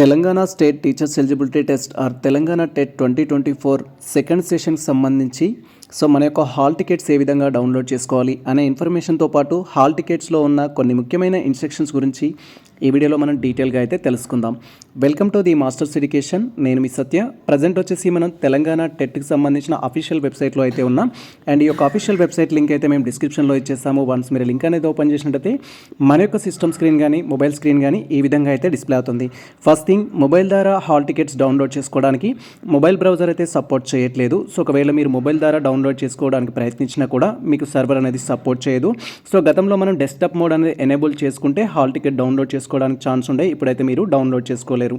Telangana state teachers eligibility test or Telangana TET twenty twenty four second సెషన్కి సంబంధించి. So మన యొక్క hall tickets ఏ విధంగా download చేసుకోవాలి అనే ఇన్ఫర్మేషన్తో పాటు హాల్ టికెట్స్లో ఉన్న కొన్ని ముఖ్యమైన ఇన్స్ట్రక్షన్స్ గురించి ఈ వీడియోలో మనం డీటెయిల్గా అయితే తెలుసుకుందాం. Welcome to the Masters education నేను మీ సత్య. ప్రజెంట్ వచ్చేసి మనం తెలంగాణ టెట్కి సంబంధించిన అఫీషియల్ వెబ్సైట్లో అయితే ఉన్నాం. అండ్ ఈ యొక్క అఫీషియల్ వెబ్సైట్ లింక్ అయితే మేము డిస్క్రిప్షన్లో ఇచ్చేస్తాము. వన్స్ మీరు లింక్ అనేది ఓపెన్ చేసినట్టయితే మన యొక్క సిస్టమ్ స్క్రీన్ కానీ మొబైల్ స్క్రీన్ కానీ ఈ విధంగా అయితే డిస్ప్లే అవుతుంది. ఫస్ట్ థింగ్ మొబైల్ ద్వారా హాల్ టికెట్స్ డౌన్లోడ్ చేసుకోవడానికి మొబైల్ బ్రౌజర్ అయితే సపోర్ట్ చేయట్లేదు. సో ఒకవేళ మీరు మొబైల్ ద్వారా డౌన్లోడ్ చేసుకోవడానికి ప్రయత్నించినా కూడా మీకు సర్వర్ అనేది సపోర్ట్ చేయదు. సో గతంలో మనం డెస్క్టాప్ మోడ్ అనేది ఎనేబుల్ చేసుకుంటే హాల్ టికెట్ డౌన్లోడ్ చేసుకోవడానికి ఛాన్స్ ఉండే. ఇప్పుడైతే మీరు డౌన్లోడ్ చేసుకోవాలి చేసుకోలేరు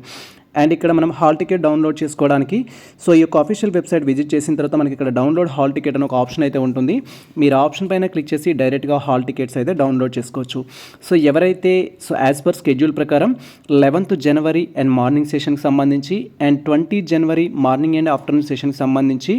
అండ్ ఇక్కడ మనం హాల్ టికెట్ డౌన్లోడ్ చేసుకోవడానికి సో ఈ యొక్క అఫీషియల్ వెబ్సైట్ విజిట్ చేసిన తర్వాత మనకి ఇక్కడ డౌన్లోడ్ హాల్ టికెట్ అని ఒక ఆప్షన్ అయితే ఉంటుంది. మీరు ఆప్షన్ పైన క్లిక్ చేసి డైరెక్ట్గా హాల్ టికెట్స్ అయితే డౌన్లోడ్ చేసుకోవచ్చు. సో ఎవరైతే సో యాజ్ పర్ స్కెడ్యూల్ ప్రకారం లెవెన్త్ జనవరి అండ్ మార్నింగ్ సెషన్కి సంబంధించి and twenty January morning and afternoon సెషన్కి సంబంధించి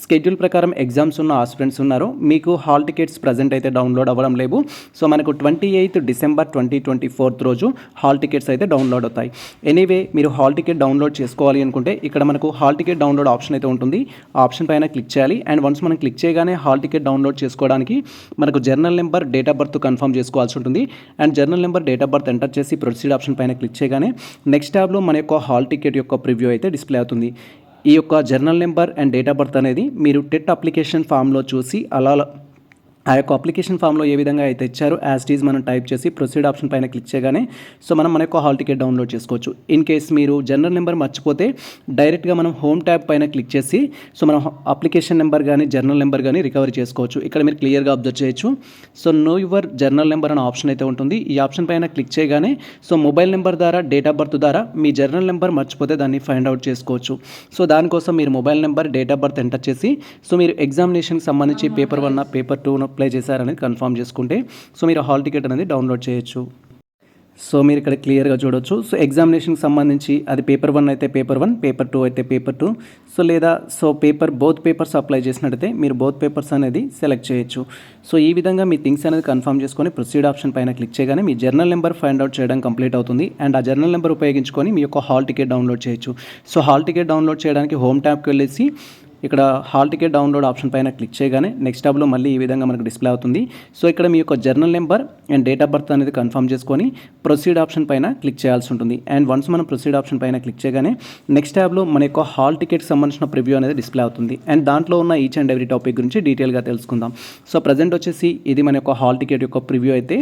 స్కెడ్యూల్ ప్రకారం ఎగ్జామ్స్ ఉన్న ఆస్పిరెంట్స్ ఉన్నారు. మీకు హాల్ టికెట్స్ ప్రజెంట్ అయితే డౌన్లోడ్ అవ్వడం లేవు సో మనకు twenty eighth December twenty twenty fourth రోజు హాల్ టికెట్స్ అయితే డౌన్లోడ్ అవుతాయి. ఎనీవే మీరు హాల్ టికెట్ డౌన్లోడ్ చేసుకోవాలి అనుకుంటే ఇక్కడ మనకు హాల్ టికెట్ డౌన్లోడ్ ఆప్షన్ అయితే ఉంటుంది. ఆప్షన్ పైన క్లిక్ చేయాలి. అండ్ వన్స్ మనం క్లిక్ చేయగానే హాల్ టికెట్ డౌన్లోడ్ చేసుకోవడానికి మనకు journal number date of birth confirm చేసుకోవాల్సి ఉంటుంది. And journal number date of birth enter చేసి ప్రొసీడ్ ఆప్షన్ పైన క్లిక్ చేయగానే నెక్స్ట్ ట్యాబ్లో మన యొక్క హాల్ టికెట్ యొక్క ప్రివ్యూ అయితే డిస్ప్లే అవుతుంది. ఈ యొక్క journal number and date of birth అనేది మీరు టెట్ అప్లికేషన్ ఫామ్లో చూసి అలా ఆ యొక్క అప్లికేషన్ ఫామ్లో ఏ విధంగా అయితే ఇచ్చారో యాజ్ టీజ్ మనం టైప్ చేసి ప్రొసీడ్ ఆప్షన్ పైన క్లిక్ చేయగానే సో మనం మన యొక్క హాల్ టికెట్ డౌన్లోడ్ చేసుకోవచ్చు. ఇన్ కేస్ మీరు జనరల్ నెంబర్ మర్చిపోతే డైరెక్ట్గా మనం హోమ్ ట్యాబ్ పైన క్లిక్ చేసి సో మనం అప్లికేషన్ నెంబర్ కానీ జర్నల్ నెంబర్ కానీ రికవరీ చేసుకోవచ్చు. ఇక్కడ మీరు క్లియర్గా అబ్జర్వ్ చేయొచ్చు. So know your journal number అనే ఆప్షన్ అయితే ఉంటుంది. ఈ ఆప్షన్ పైన క్లిక్ చేయగానే సో మొబైల్ నెంబర్ ద్వారా డేట్ ఆఫ్ బర్త్ ద్వారా మీ జర్నల్ నెంబర్ మర్చిపోతే దాన్ని ఫైండ్ అవుట్ చేసుకోవచ్చు. సో దానికోసం మీరు mobile number date of birth enter చేసి సో మీరు ఎగ్జామినేషన్కి సంబంధించి paper one paper two apply చేశారనేది కన్ఫర్మ్ చేసుకుంటే సో మీరు హాల్ టికెట్ అనేది డౌన్లోడ్ చేయొచ్చు. సో మీరు ఇక్కడ క్లియర్గా చూడొచ్చు. సో ఎగ్జామినేషన్కి సంబంధించి అది పేపర్ వన్ అయితే పేపర్ వన్ పేపర్ టూ అయితే పేపర్ టూ సో లేదా so paper both papers apply చేసినట్టయితే మీరు బోత్ పేపర్స్ అనేది సెలెక్ట్ చేయొచ్చు. సో ఈ విధంగా మీ థింగ్స్ అనేది కన్ఫర్మ్ చేసుకొని ప్రొసీడ్ ఆప్షన్ పైన క్లిక్ చేయగానే మీ జర్నల్ నెంబర్ ఫైండ్ అవుట్ చేయడం కంప్లీట్ అవుతుంది. అండ్ ఆ జర్నల్ నెంబర్ ఉపయోగించుకొని మీ యొక్క హాల్ టికెట్ డౌన్లోడ్ చేయొచ్చు. సో హాల్ టికెట్ డౌన్లోడ్ చేయడానికి హోమ్ ట్యాబ్కి వెళ్ళేసి ఇక్కడ హాల్ టికెట్ డౌన్లోడ్ ఆప్షన్ పైన క్లిక్ చేయగానే నెక్స్ట్ ట్యాబ్లో మళ్ళీ ఈ విధంగా మనకు డిస్ప్లే అవుతుంది. సో ఇక్కడ మీ యొక్క journal number and date of birth అనేది కన్ఫర్మ్ చేసుకొని ప్రొసీడ్ ఆప్షన్ పైన క్లిక్ చేయాల్సి ఉంటుంది. అండ్ వన్స్ మనం ప్రొసీడ్ ఆప్షన్ పైన క్లిక్ చేయగానే నెక్స్ట్ ట్యాబ్లో మన యొక్క హాల్ టికెట్ సంబంధించిన ప్రివ్యూ అనేది డిస్ప్లే అవుతుంది. అండ్ దాంట్లో ఉన్న ఈచ్ అండ్ ఎవ్రీ టాపిక్ గురించి డీటెయిల్గా తెలుసుకుందాం. సో ప్రజెంట్ వచ్చేసి ఇది మన యొక్క హాల్ టికెట్ యొక్క ప్రివ్యూ అయితే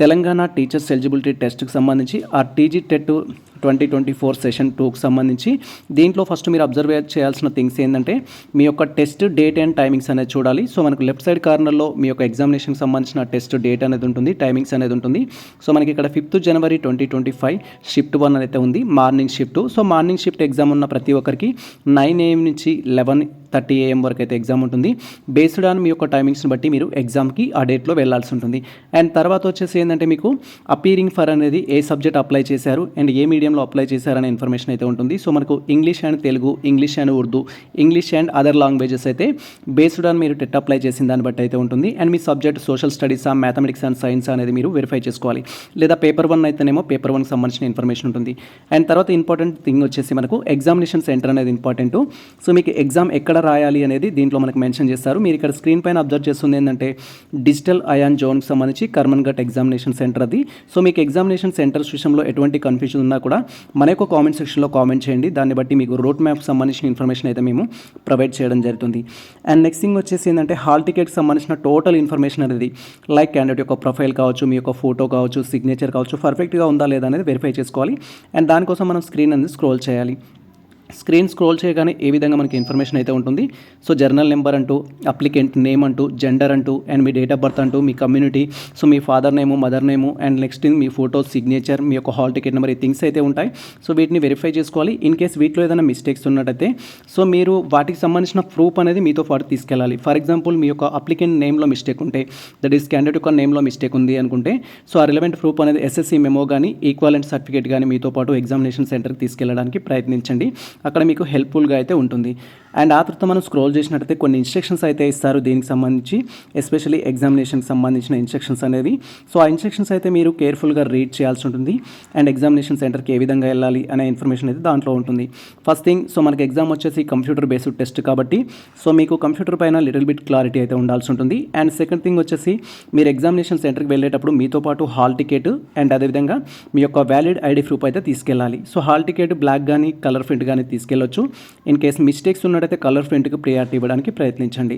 తెలంగాణ టీచర్స్ ఎలిజిబిలిటీ టెస్ట్కి సంబంధించి ఆ TG TET twenty twenty four session టూకి సంబంధించి దీంట్లో ఫస్ట్ మీరు అబ్జర్వ్ చేయాల్సిన థింగ్స్ ఏంటంటే మీ యొక్క టెస్ట్ డేట్ అండ్ టైమింగ్స్ అనేది చూడాలి. సో మనకు లెఫ్ట్ సైడ్ కార్నర్లో మీ యొక్క ఎగ్జామినేషన్కి సంబంధించిన టెస్ట్ డేట్ అనేది ఉంటుంది టైమింగ్స్ అనేది ఉంటుంది. సో మనకి ఇక్కడ fifth January twenty twenty five shift one అయితే ఉంది morning shift. So morning shift exam ఉన్న ప్రతి ఒక్కరికి నైన్ ఏఎం నుంచి లెవెన్ థర్టీ ఏఎం వరకు అయితే ఎగ్జామ్ ఉంటుంది. బేస్డ్ ఆన్ మీ యొక్క టైమింగ్స్ని బట్టి మీరు ఎగ్జామ్కి ఆ డేట్లో వెళ్ళాల్సి ఉంటుంది. అండ్ తర్వాత వచ్చేసి ఏంటంటే మీకు అపీరింగ్ ఫర్ అనేది ఏ సబ్జెక్ట్ అప్లై చేశారు అండ్ ఏ మీడియం మీడియంలో అప్లై చేశారనే ఇన్ఫర్మేషన్ అయితే ఉంటుంది. సో మనకు English and Telugu English and Urdu English and other languages అయితే బేస్డ్ ఆన్ మీరు టెట్ అప్లై చేసిన దాన్ని బట్టి అయితే ఉంటుంది. And me subject social studies mathematics and science అనేది మీరు వెరిఫై చేసుకోవాలి. లేదా పేపర్ వన్ అయితేనేమో పేపర్ వన్కి సంబంధించిన ఇన్ఫర్మేషన్ ఉంటుంది. అండ్ తర్వాత ఇంపార్టెంట్ థింగ్ వచ్చేసి మనకు ఎగ్జామినేషన్ సెంటర్ అనేది ఇంపార్టెంట్. సో మీకు ఎగ్జామ్ ఎక్కడ రాయాలి అనేది దీంట్లో మనకు మెన్షన్ చేస్తారు. మీరు ఇక్కడ స్క్రీన్ పైన అబ్జర్వ్ చేస్తుంది ఏంటంటే డిజిటల్ అయాన్ జోన్కి సంబంధించి కర్మన్ గట్ ఎగ్జామినేషన్ సెంటర్ అది. సో మీకు ఎగ్జామినేషన్ సెంటర్స్ విషయంలో ఎటువంటి కన్ఫ్యూజన్ ఉన్నా కూడా మన యొక్క కామెంట్ సెక్షన్లో కామెంట్ చేయండి. దాన్ని బట్టి మీకు రోడ్ మ్యాప్ సంబంధించిన ఇన్ఫర్మేషన్ అయితే మేము ప్రొవైడ్ చేయడం జరుగుతుంది. అండ్ నెక్స్ట్ థింగ్ వచ్చేసి ఏంటంటే హాల్ టికెట్కి సంబంధించిన టోటల్ ఇన్ఫర్మేషన్ అనేది లైక్ క్యాండిడేట్ యొక్క ప్రొఫైల్ కావచ్చు మీ యొక్క ఫోటో కావచ్చు సిగ్నేచర్ కావచ్చు పర్ఫెక్ట్గా ఉందా లేదా అనేది వెరిఫై చేసుకోవాలి. అండ్ దానికోసం మనం స్క్రీన్ అనేది స్క్రోల్ చేయాలి. స్క్రీన్ స్క్రోల్ చేయగానే ఏ విధంగా మనకి ఇన్ఫర్మేషన్ అయితే ఉంటుంది. సో జర్నల్ నెంబర్ అంటూ అప్లికెంట్ నేమ్ అంటూ జెండర్ అంటూ అండ్ మీ డేట్ ఆఫ్ బర్త్ అంటూ మీ community so me father name mother name and next me photo signature మీ యొక్క హాల్ టికెట్ నెంబర్ ఈ థింగ్స్ అయితే ఉంటాయి. సో వీటిని వెరిఫై చేసుకోవాలి. ఇన్ కేస్ వీటిలో ఏదైనా మిస్టేక్స్ ఉన్నట్టయితే సో మీరు వాటికి సంబంధించిన ప్రూఫ్ అనేది మీతో పాటు తీసుకెళ్ళాలి. ఫర్ ఎగ్జాంపుల్ మీ యొక్క అప్లికెంట్ నేమ్లో మిస్టేక్ ఉంటే దట్ ఈస్ క్యాండిడేట్ యొక్క నేమ్లో మిస్టేక్ ఉంది అనుకుంటే సో ఆ రిలవెంట్ ప్రూఫ్ అనేది ఎస్ఎస్సి మెమో కానీ ఈక్వాలెంట్ సర్టిఫికేట్ కానీ మీతో పాటు ఎగ్జామినేషన్ సెంటర్కి తీసుకెళ్ళడానికి ప్రయత్నించండి. అక్కడ మీకు హెల్ప్ఫుల్గా అయితే ఉంటుంది. అండ్ ఆ తర్వాత మనం స్క్రోల్ చేసినట్టయితే కొన్ని ఇన్స్ట్రక్షన్స్ అయితే ఇస్తారు దీనికి సంబంధించి ఎస్పెషల్లీ ఎగ్జామినేషన్కి సంబంధించిన ఇన్స్ట్రక్షన్స్ అనేది సో ఆ ఇన్స్ట్రక్షన్స్ అయితే మీరు కేర్ఫుల్గా రీడ్ చేయాల్సి ఉంటుంది. అండ్ ఎగ్జామినేషన్ సెంటర్కి ఏ విధంగా వెళ్ళాలి అనే ఇన్ఫర్మేషన్ అయితే దాంట్లో ఉంటుంది. ఫస్ట్ థింగ్ సో మనకి ఎగ్జామ్ వచ్చేసి కంప్యూటర్ బేస్డ్ టెస్ట్ కాబట్టి సో మీకు కంప్యూటర్ పైన లిటిల్ బిట్ క్లారిటీ అయితే ఉండాల్సి ఉంటుంది. అండ్ సెకండ్ థింగ్ వచ్చేసి మీరు ఎగ్జామినేషన్ సెంటర్కి వెళ్ళేటప్పుడు మీతో పాటు హాల్ టికెట్ అండ్ అదేవిధంగా మీ యొక్క వ్యాలిడ్ ఐడి ప్రూఫ్ అయితే తీసుకెళ్ళాలి. సో హాల్ టికెట్ బ్లాక్ కానీ కలర్ ప్రింట్ కానీ తీసుకెళ్ళొచ్చు. ఇన్ కేస్ మిస్టేక్స్ ఉన్నట్టయితే కలర్ ప్రింట్కి ప్రియారిటీ ఇవ్వడానికి ప్రయత్నించండి.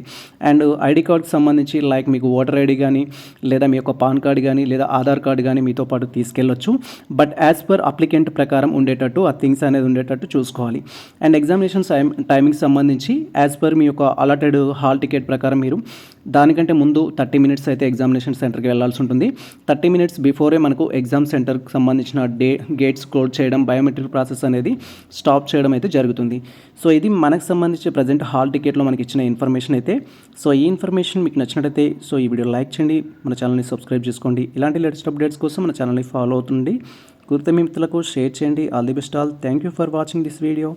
అండ్ ఐడి కార్డ్కి సంబంధించి లైక్ మీకు ఓటర్ ఐడి కానీ లేదా మీ యొక్క పాన్ కార్డ్ కానీ లేదా ఆధార్ కార్డ్ కానీ మీతో పాటు తీసుకెళ్ళొచ్చు. బట్ యాజ్ పర్ అప్లికెంట్ ప్రకారం ఉండేటట్టు ఆ థింగ్స్ అనేది ఉండేటట్టు చూసుకోవాలి. అండ్ ఎగ్జామినేషన్ టైం టైమింగ్ సంబంధించి యాజ్ పర్ మీ యొక్క అలాటెడ్ హాల్ టికెట్ ప్రకారం మీరు దానికంటే ముందు థర్టీ మినిట్స్ అయితే ఎగ్జామినేషన్ సెంటర్కి వెళ్ళాల్సి ఉంటుంది. థర్టీ మినిట్స్ బిఫోరే మనకు ఎగ్జామ్ సెంటర్కి సంబంధించిన డే గేట్స్ క్లోజ్ చేయడం బయోమెట్రిక్ ప్రాసెస్ అనేది స్టాప్ చేయడం అయితే జరుగుతుంది. సో ఇది మనకు సంబంధించి ప్రజెంట్ హాల్ టికెట్లో మనకి ఇచ్చిన ఇన్ఫర్మేషన్ అయితే. సో ఈ ఇన్ఫర్మేషన్ మీకు నచ్చినట్టయితే సో ఈ వీడియో లైక్ చేయండి మన ఛానల్ని సబ్స్క్రైబ్ చేసుకోండి. ఇలాంటి లేటెస్ట్ అప్డేట్స్ కోసం మన ఛానల్ని ఫాలో అవుతుంది కుర్త మిత్రులకు షేర్ చేయండి. All the best all. Thank you for watching this video.